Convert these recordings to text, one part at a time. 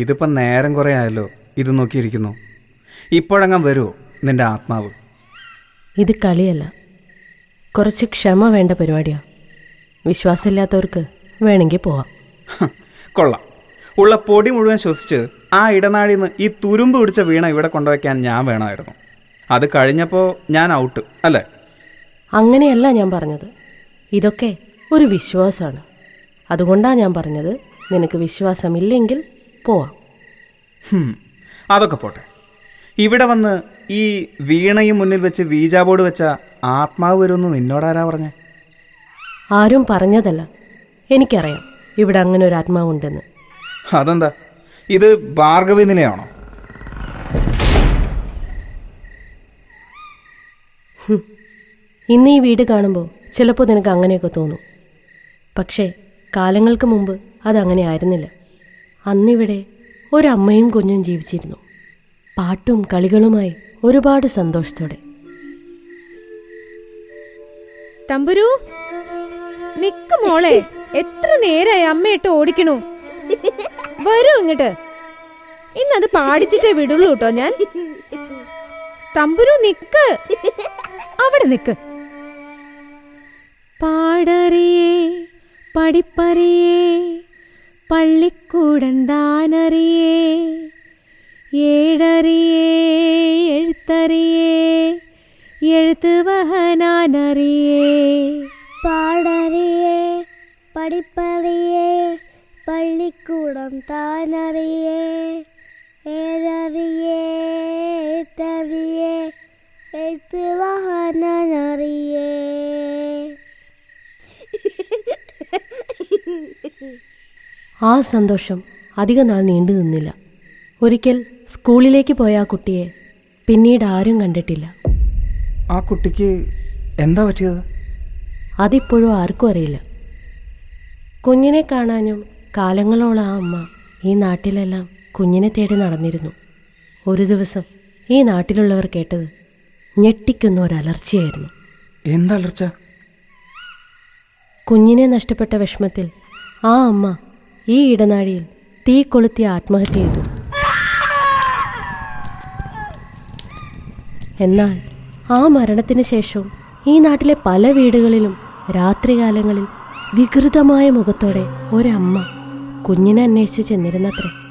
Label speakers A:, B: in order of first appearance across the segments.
A: ഇതിപ്പം നേരം കുറേ ആയല്ലോ. ഇത് നോക്കിയിരിക്കുന്നു. ഇപ്പോഴങ്ങാൻ വരുമോ നിന്റെ ആത്മാവ്.
B: ഇത് കളിയല്ല. കുറച്ച് ക്ഷമ വേണ്ട പരിപാടിയാണ് വിശ്വാസമില്ലാത്തവർക്ക് വേണമെങ്കിൽ പോവാം.
A: കൊള്ളാം. ഉള്ള പൊടി മുഴുവൻ ശ്വസിച്ച് ആ ഇടനാഴിയിൽ നിന്ന് ഈ തുരുമ്പ് പിടിച്ച വീണ ഇവിടെ കൊണ്ടുവയ്ക്കാൻ ഞാൻ വേണമായിരുന്നു. അത് കഴിഞ്ഞപ്പോൾ ഞാൻ ഔട്ട് അല്ലേ?
B: അങ്ങനെയല്ല ഞാൻ പറഞ്ഞത്. ഇതൊക്കെ ഒരു വിശ്വാസമാണ് അതുകൊണ്ടാണ് ഞാൻ പറഞ്ഞത് നിനക്ക് വിശ്വാസമില്ലെങ്കിൽ പോവാം.
A: അതൊക്കെ പോട്ടെ. ഇവിടെ വന്ന് ഈ വീണയും മുന്നിൽ വെച്ച് വീജാ ബോർഡ് വെച്ച ആത്മാവ് വരുമെന്ന് നിന്നോടാരാ പറഞ്ഞേ?
B: ആരും പറഞ്ഞതല്ല. എനിക്കറിയാം ഇവിടെ അങ്ങനെ ഒരു ആത്മാവുണ്ടെന്ന്.
A: അതെന്താ? ഇത് ഭാർഗവി നിലയാണോ?
B: ഇന്ന് ഈ വീട് കാണുമ്പോൾ ചിലപ്പോൾ നിനക്ക് അങ്ങനെയൊക്കെ തോന്നും. പക്ഷേ കാലങ്ങൾക്ക് മുമ്പ് അതങ്ങനെ ആയിരുന്നില്ല. അന്നിവിടെ ഒരമ്മയും കുഞ്ഞും ജീവിച്ചിരുന്നു. പാട്ടും കളികളുമായി ഒരുപാട് സന്തോഷത്തോടെ.
C: തമ്പുരു നിക്ക് മോളെ. എത്ര നേരായി അമ്മയിട്ട് ഓടിക്കണു. വരൂ ഇങ്ങോട്ട്. ഇന്നത് പാടിച്ചിട്ടേ വിടുള്ളൂ കേട്ടോ ഞാൻ. തമ്പുരു നിക്ക്. അവിടെ നിക്ക്. പാടറിയേ പഠിപ്പറിയേ பள்ளிக்கூடந்தானறியே ஏழறியே எழுத்தறியே
D: எழுத்துவகனானறியே. பாடறியே படிப்பறியே பள்ளிக்கூடம் தானறியே ஏழறியே எழுத்தறியே எழுத்துவகனானறியே.
B: ആ സന്തോഷം അധിക നാൾ നീണ്ടു നിന്നില്ല. ഒരിക്കൽ സ്കൂളിലേക്ക് പോയ ആ കുട്ടിയെ പിന്നീട് ആരും കണ്ടിട്ടില്ല.
A: ആ കുട്ടിക്ക് എന്താ പറ്റിയത്?
B: അതിപ്പോഴും ആർക്കും അറിയില്ല. കുഞ്ഞിനെ കാണാനും കാലങ്ങളോളം ആ അമ്മ ഈ നാട്ടിലെല്ലാം കുഞ്ഞിനെ തേടി നടന്നിരുന്നു. ഒരു ദിവസം ഈ നാട്ടിലുള്ളവർ കേട്ടത് ഞെട്ടിക്കുന്ന ഒരു
A: എന്താ അലർച്ച?
B: കുഞ്ഞിനെ നഷ്ടപ്പെട്ട വിഷമത്തിൽ ആ അമ്മ ഈ ഇടനാഴിയിൽ തീ കൊളുത്തി ആത്മഹത്യ ചെയ്തു. എന്നാൽ ആ മരണത്തിന് ശേഷവും ഈ നാട്ടിലെ പല വീടുകളിലും രാത്രികാലങ്ങളിൽ വികൃതമായ മുഖത്തോടെ ഒരമ്മ കുഞ്ഞിനെ അന്വേഷിച്ച് ചെന്നിരുന്നത്രേ.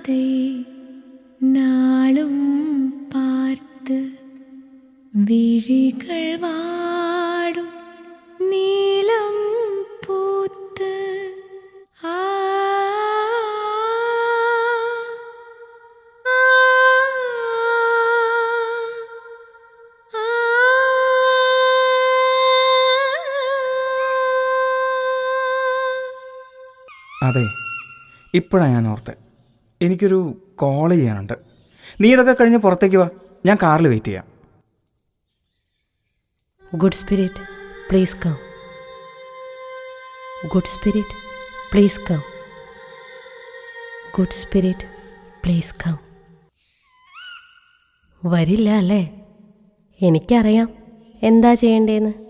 C: പാർക്കാതെ നാളും പാർത്ത് വിഴികൾ വാടും നീളം പൂത്ത്. ആ
A: അതെ ഇപ്പോഴാണ് ഞാൻ ഓർത്തത് എനിക്കൊരു കോൾ ചെയ്യാനുണ്ട്. നീ ഇതൊക്കെ കഴിഞ്ഞ് പുറത്തേക്ക് വാ. ഞാൻ കാറിൽ വെയിറ്റ് ചെയ്യാം.
B: Good spirit please come good spirit please come good spirit please come വരില്ല അല്ലേ? എനിക്കറിയാം. എന്താ ചെയ്യേണ്ടതെന്ന്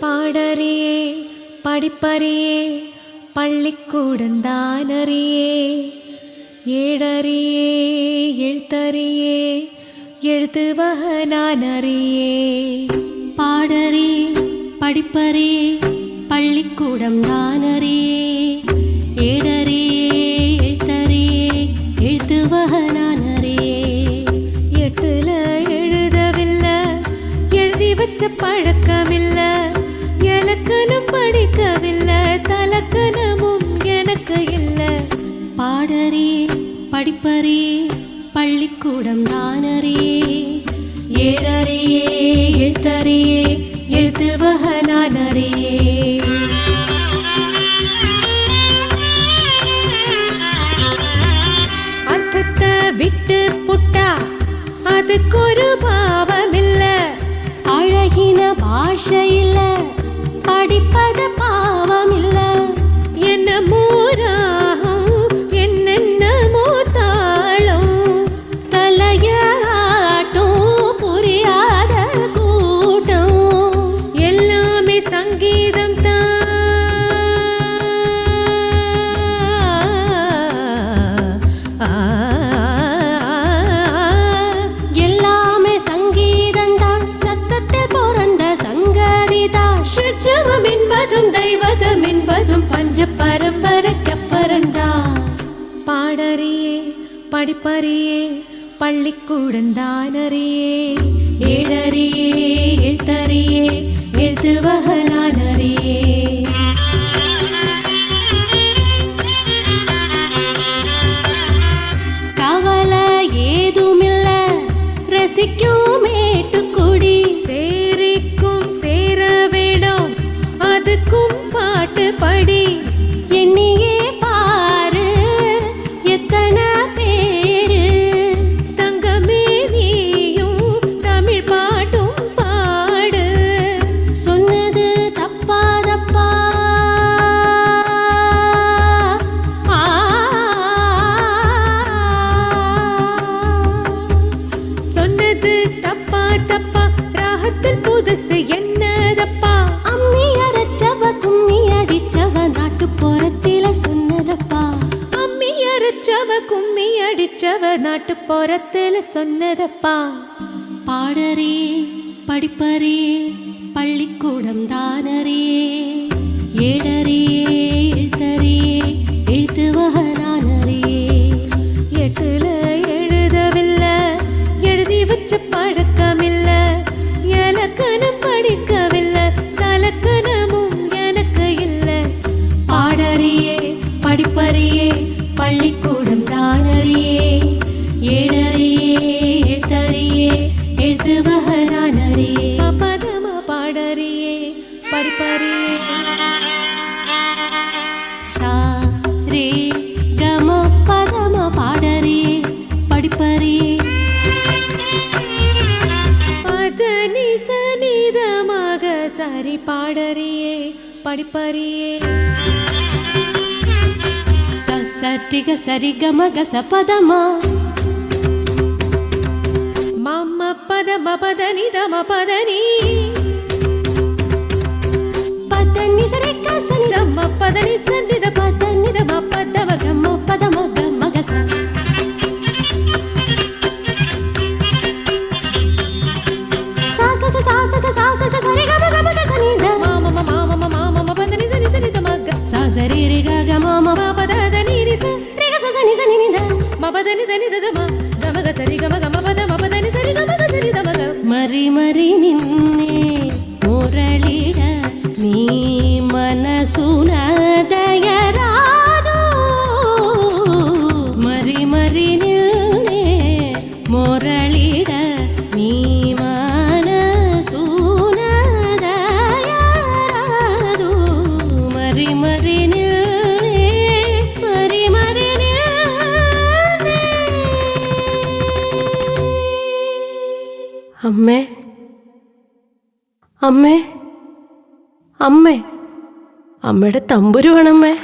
E: பாடறியே படிப்பறியே பள்ளிக்கூடந்தானறியே ஏடறியே எழுத்தறியே எழுதுவகனானறியே பாடறி படிப்பறி பள்ளிக்கூடம் தானறியே ஏடறியே எழுத்தறியே எழுதுவகனானறியே எட்டுல எழுதவில்லை எழுதி வச்ச பழக்கம் எனக்கு இல்லை. பாடரே படிப்பரே பள்ளிக்கூடம் நானரே ஏழரே எழுத்தரே எழுத்துவகனானரே அர்த்தத்தை விட்டு புட்டா அதுக்கு ஒரு பாவமில்ல. அழகின பாஷையில் படிப்பது பா பஞ்ச பாடறியே படிப்பறியே பள்ளிக்கூடந்தானறியே. ஏழறியே எழுத்தறியே எழுத்துவகலானறியே. கவலை ஏதுமில்ல ரசிக்கும் புதுசு என்னதப்பா? அம்மி அரைச்சவ கும்மி அடிச்சவ நாட்டு போறத்தில சொன்னதப்பா? அம்மி அரைச்சவ கும்மி அடிச்சவ நாட்டு போறத்தில சொன்னதப்பா? பாடறே படிப்பறே பள்ளிக்கூடம் தானரே படிப்பறியே பள்ளிக்கூடம் தானறியே ஏடறியே எழுத்தறியே எழுத்துவகனானறியே பதமா பாடறியே படிப்பறியே. சா ரே கம பதம பாடறியே படிப்பறியே. பதனி சனிதமாக சரி பாடறியே படிப்பறியே. సరిగ సరిగ మగ సపదమా మమ్మ పదమ పదని దమ పదని. పదని సరిగ సని దమ్మ పదని సన్నిద పదని దమ పదమ గమ్మ పదమ గమ్మ గస. సాస సాస సాస సాస సరిగమ ಧನಿ ದನಿ ಧಮ ದಮಗ ಗ ಸರಿ ಗಮ
B: അമ്മേ. അമ്മേ. അമ്മേ. അമ്മയുടെ തമ്പുരു വേണമ്മേ